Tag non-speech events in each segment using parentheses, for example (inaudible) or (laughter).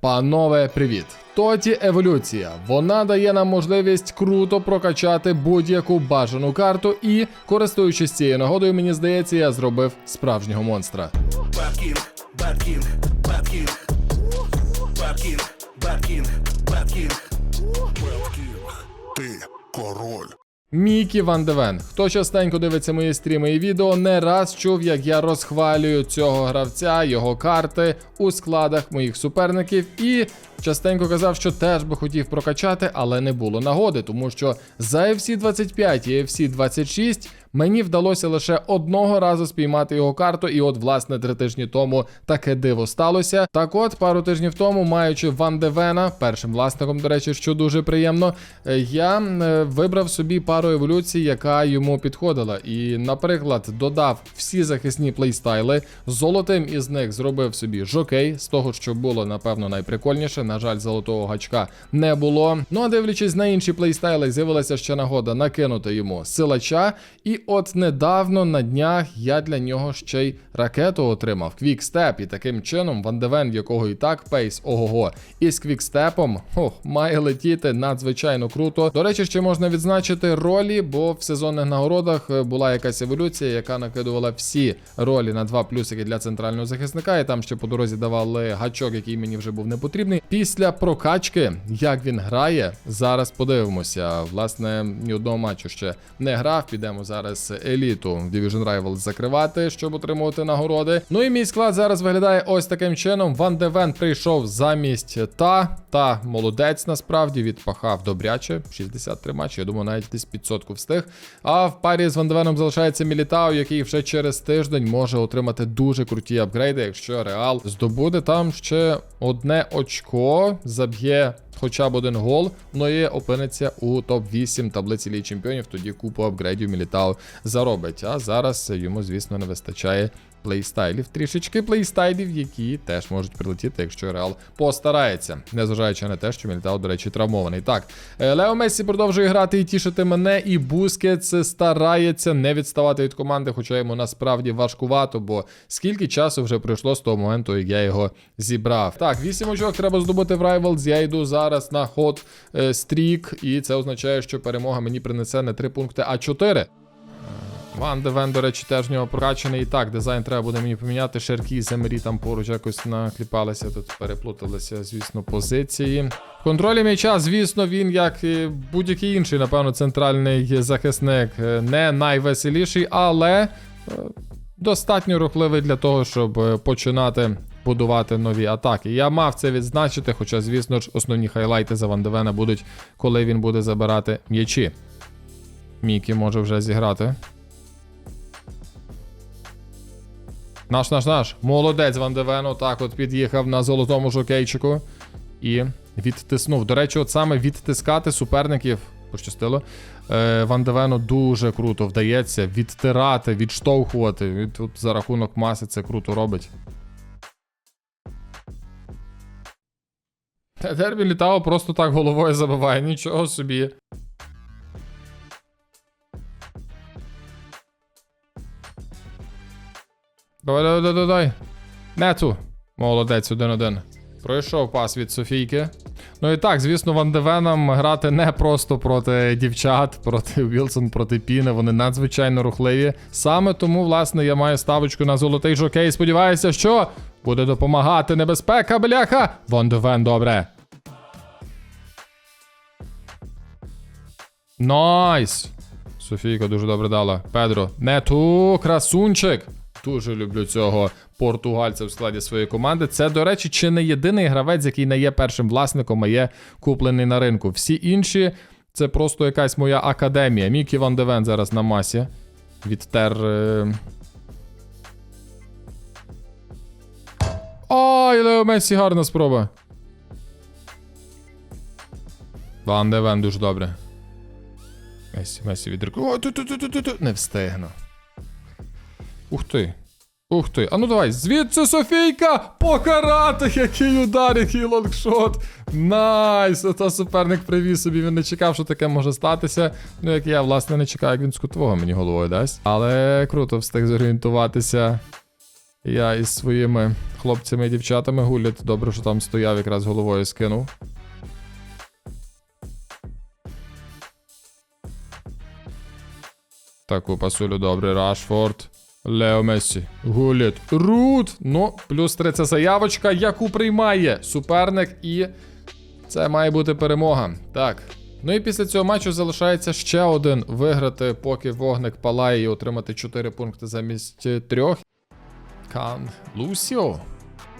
Панове, привіт! Тоті еволюція. Вона дає нам можливість круто прокачати будь-яку бажану карту, і, користуючись цією нагодою, мені здається, я зробив справжнього монстра. Bad King, Bad King. Bad King. Ти король. Мікі Ван Девен. Хто частенько дивиться мої стріми і відео, не раз чув, як я розхвалюю цього гравця, його карти у складах моїх суперників, і частенько казав, що теж би хотів прокачати, але не було нагоди, тому що за FC 25 і FC 26 мені вдалося лише одного разу спіймати його карту, і от, власне, три тижні тому таке диво сталося. Так от, пару тижнів тому, маючи Ван Девена, першим власником, до речі, що дуже приємно, е, я е, вибрав собі пару еволюцій, яка йому підходила. І, наприклад, додав всі захисні плейстайли. Золотим із них зробив собі жокей, з того, що було, напевно, найприкольніше. На жаль, золотого гачка не було. Ну а дивлячись на інші плейстайли, з'явилася ще нагода накинути йому силача. І от недавно на днях я для нього ще й ракету отримав. Квікстеп. І таким чином Ван Девен, в якого і так пейс ого-го, і з квікстепом ох, має летіти надзвичайно круто. До речі, ще можна відзначити ролі, бо в сезонних нагородах е, була якась еволюція, яка накидувала всі ролі на два плюсики для центрального захисника. І там ще по дорозі давали гачок, який мені вже був не потрібний. Після прокачки, як він грає, зараз подивимося. Власне, ні одного матчу ще не грав. Підемо зараз еліту в Division Rivals закривати, щоб отримувати нагороди. Ну і мій склад зараз виглядає ось таким чином. Ван Девен прийшов замість та. Та молодець насправді відпахав добряче. 63 матчі. Я думаю, навіть десь 500 встиг. А в парі з Ван Девеном залишається Мілітау, який вже через тиждень може отримати дуже круті апгрейди, якщо Реал здобуде там ще одне очко, заб'є хоча б один гол, ну опиниться у топ-8 таблиці Ліги Чемпіонів, тоді купу апгрейдів Мілітао заробить. А зараз йому, звісно, не вистачає плейстайлів. Трішечки плейстайлів, які теж можуть прилетіти, якщо Реал постарається, незважаючи на те, що Мілітау, до речі, травмований. Так, е, Лео Мессі продовжує грати і тішити мене, і Бускетс старається не відставати від команди, хоча йому насправді важкувато, бо скільки часу вже пройшло з того моменту, як я його зібрав. Так, 8 очок треба здобути в Rivals. Я йду зараз на ход е, стрік, і це означає, що перемога мені принесе не 3 пункти, а 4. Ван Девен, до речі, теж в нього прокачаний. І так, дизайн треба буде мені поміняти. Шеркі і Земрі там поруч якось накліпалися. Тут переплуталися, звісно, позиції. В контролі м'яча, звісно, він, як і будь-який інший, напевно, центральний захисник, е, не найвеселіший, але е, достатньо рухливий для того, щоб е, починати будувати нові атаки. Я мав це відзначити, хоча, звісно ж, основні хайлайти за Ван Девена будуть, коли він буде забирати м'ячі. Мікі може вже зіграти. Наш, наш, наш. Молодець Ван Девен. Отак от під'їхав на золотому жокейчику і відтиснув. До речі, от саме відтискати суперників. Пощастило. Е, Ван Девену дуже круто вдається відтирати, відштовхувати. Він тут за рахунок маси це круто робить. Дербі літао просто так головою забиває, нічого собі. Давай, давай, давай, давай. Нету. Молодець, 1-1. Пройшов пас від Софійки. Ну і так, звісно, Ван Девеном грати не просто проти дівчат, проти Вілсон, проти Піни. Вони надзвичайно рухливі. Саме тому, власне, я маю ставочку на золотий жокей. Сподіваюся, що буде допомагати небезпека, бляха. Ван Девен, добре. Найс! Софійка дуже добре дала. Педро. Не ту, красунчик. Дуже люблю цього португальця в складі своєї команди. Це, до речі, чи не єдиний гравець, який не є першим власником, а є куплений на ринку. Всі інші це просто якась моя академія. Мікі Ван Девен зараз на масі. Відтер. Е... Ой, Лео Месі, гарна спроба. Ван Девен дуже добре. Месі, Месі відрикнув. Не встигну. Ух ти. Ух ти. А ну давай, звідси Софійка! Покарати! Який удар, який лонгшот! Найс! Ото суперник привіз собі, він не чекав, що таке може статися. Ну, як я, власне, не чекаю, як він з кутового мені головою дасть. Але круто встиг зорієнтуватися. Я із своїми хлопцями і дівчатами гулять. Добре, що там стояв, якраз головою скинув. Таку пасулю добре. Рашфорд. Лео Мессі. Гуліт. Рут. Ну, плюс 3 це заявочка, яку приймає суперник, і це має бути перемога. Так. Ну і після цього матчу залишається ще один виграти, поки вогник палає і отримати 4 пункти замість 3. Кан. Лусіо.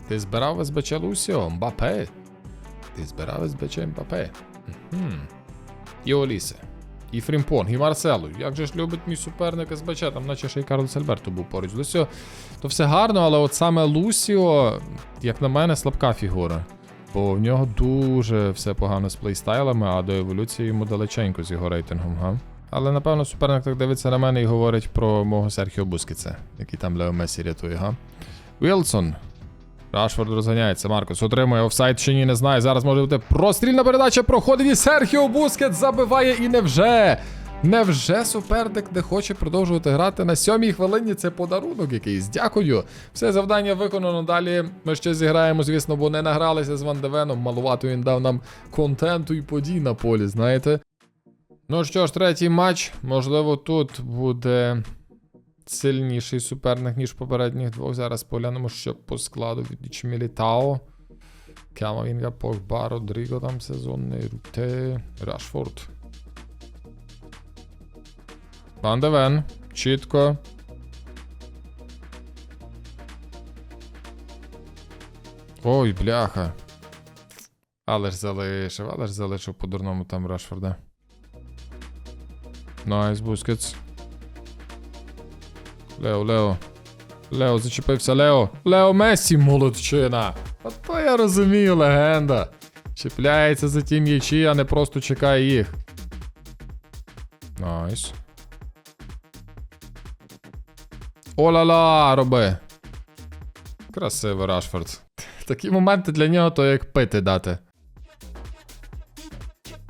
Ти збирав СБЧ Лусіо? Мбапе. Ти збирав СБЧ Мбапе. Мгм. І Олісе. І Фрімпонг, і Марселу. Як же ж любить мій суперник СБЧ, там наче ще й Карлос Альберто був поруч. Лусіо, то все гарно, але от саме Лусіо, як на мене, слабка фігура. Бо в нього дуже все погано з плейстайлами, а до еволюції йому далеченько з його рейтингом, га? Але напевно суперник так дивиться на мене і говорить про мого Серхіо Бускіца, який там Лео Месі рятує, га? Вілсон. Рашфорд розганяється. Маркус отримує офсайд чи ні, не знаю. Зараз може бути прострільна передача. Проходить і Серхіо Бускет забиває і невже. Невже суперник не хоче продовжувати грати на сьомій хвилині? Це подарунок якийсь. Дякую. Все завдання виконано. Далі ми ще зіграємо, звісно, бо не награлися з Ван Девеном. Малувато він дав нам контенту і подій на полі, знаєте. Ну що ж, третій матч. Можливо, тут буде сильніший суперник, ніж попередніх двох. Зараз поглянемо, що по складу від Мілітао. Камавінга, Погба, Родріго там сезонний, Руте, Рашфорд. Ван Чітко. Ой, бляха. Але ж залишив, але ж залишив по-дурному там Рашфорда. Найс, Бускетс. Лео, Лео. Лео, зачепився, Лео. Лео Месі, молодчина. От то я розумію, легенда. Чіпляється за ті м'ячі, а не просто чекає їх. Найс. О-ла-ла, роби. Красивий Рашфорд. Такі моменти для нього то як пити дати.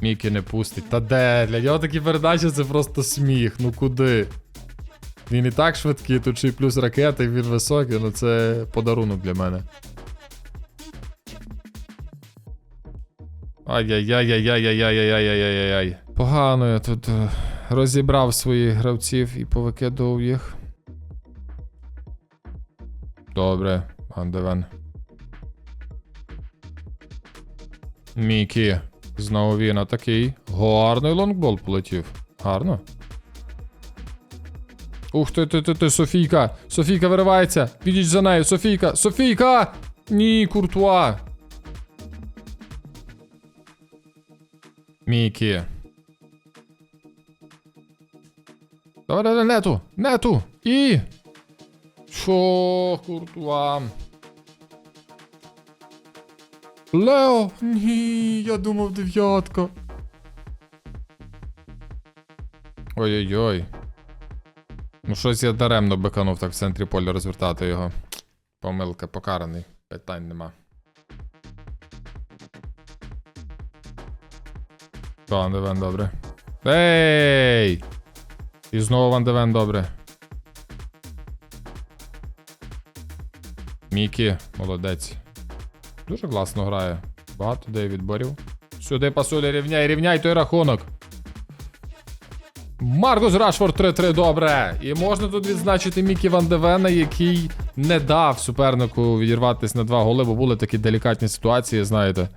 Мікі не пустить. Та де? Для нього такі передачі це просто сміх. Ну куди? Він і так швидкий, тут ще й плюс ракети, він високий, ну це подарунок для мене. Ай-яй-яй-яй-яй-яй-яй-яй-яй-яй-яй. Погано я тут е, розібрав своїх гравців і повикидував їх. Добре, Андевен. Мікі. Знову він такий. Гарний лонгбол полетів. Гарно. Ух ти, ти, ти, ти, Софійка! Софійка виривається! Підіть за нею, Софійка! Софійка! Ні, куртуа! Мікі. Давай, давай, нету! Нету! І. Що, куртуа? Лео! Ні, я думав дев'ятка. Ой-ой-ой. Ну, щось я даремно биканув так в центрі поля розвертати його. Помилка, покараний. Питань нема. Ван де добре. Ей! І знову Ван де добре. Мікі, молодець. Дуже класно грає. Багато де відборів. Сюди пасуля рівняй, рівняй той рахунок. Маркус Рашфорд 3-3, добре. І можна тут відзначити Мікі Ван Девена, який не дав супернику відірватися на два голи, бо були такі делікатні ситуації, знаєте.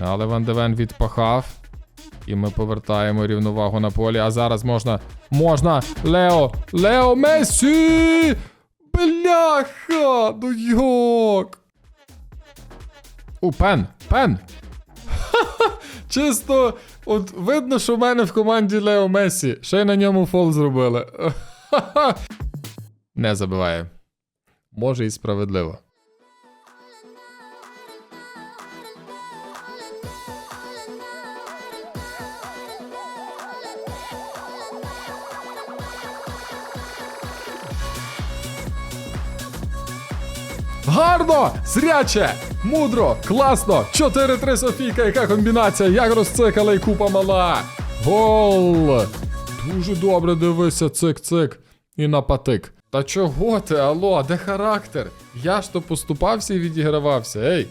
Але Ван Девен відпахав. І ми повертаємо рівновагу на полі. А зараз можна. Можна! Лео! Лео Месі! Бляха! Ну як? У, пен! Пен! (laughs) Чисто, от видно, що в мене в команді Лео Месі. Ще й на ньому фол зробили. (laughs) Не забиває. Може і справедливо. Гарно! Зряче! Мудро! Класно! 4-3 Софійка, яка комбінація, як розцикала і купа мала! Гол! Дуже добре дивися, цик-цик. І на патик. Та чого ти, алло, де характер? Я ж то поступався і відігравався, ей.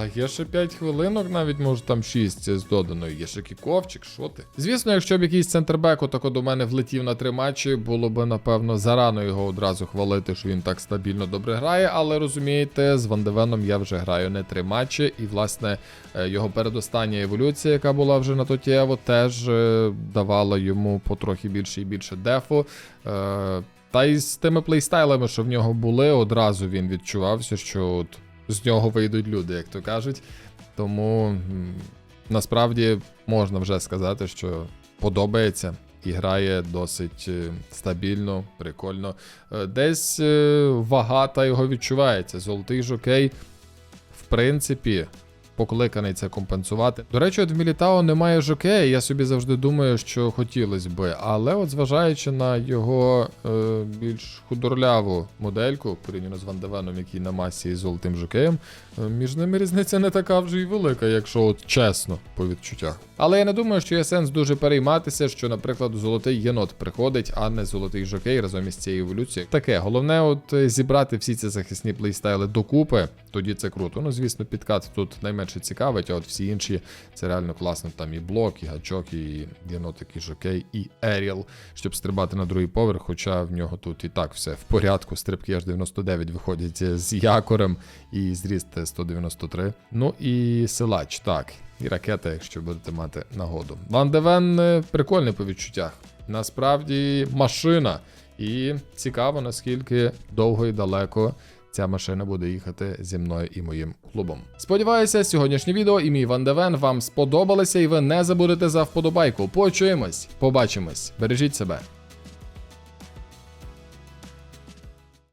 Та є ще 5 хвилинок, навіть може там 6 з доданою. Є ще кіковчик, що ти? Звісно, якщо б якийсь центрбек отако до мене влетів на три матчі, було б напевно зарано його одразу хвалити, що він так стабільно добре грає. Але розумієте, з Вандевеном я вже граю не три матчі, і власне е, його передостання еволюція, яка була вже на Тотєво, теж е, давала йому потрохи більше і більше дефу. Е, Та й з тими плейстайлами, що в нього були, одразу він відчувався, що от з нього вийдуть люди, як то кажуть. Тому насправді можна вже сказати, що подобається і грає досить е, стабільно, прикольно. Е, Десь е, вага та його відчувається. Золотий жокей, в принципі. Покликаний це компенсувати. До речі, от в Мілітао немає жокея. Я собі завжди думаю, що хотілося би. Але от зважаючи на його е, більш худорляву модельку, порівняно з Вандевеном, який на масі із золотим жокеєм, е, між ними різниця не така вже й велика, якщо от чесно по відчуттях. Але я не думаю, що є сенс дуже перейматися, що, наприклад, золотий єнот приходить, а не золотий жокей разом із цією еволюцією. Таке, головне, от е, зібрати всі ці захисні плейстайли докупи, тоді це круто. Ну, звісно, підкат тут найменше цікавить, а от всі інші це реально класно. Там і блок, і гачок, і єнотик, і жокей, і еріл, щоб стрибати на другий поверх, хоча в нього тут і так все в порядку. Стрибки аж 99 виходять з якорем і зріст 193. Ну і силач, так. І ракета, якщо будете мати нагоду. Ван Девен е, прикольний по відчуттях. Насправді машина. І цікаво, наскільки довго і далеко ця машина буде їхати зі мною і моїм клубом. Сподіваюся, сьогоднішнє відео і мій Ван Девен вам сподобалися, і ви не забудете за вподобайку. Почуємось, побачимось. Бережіть себе.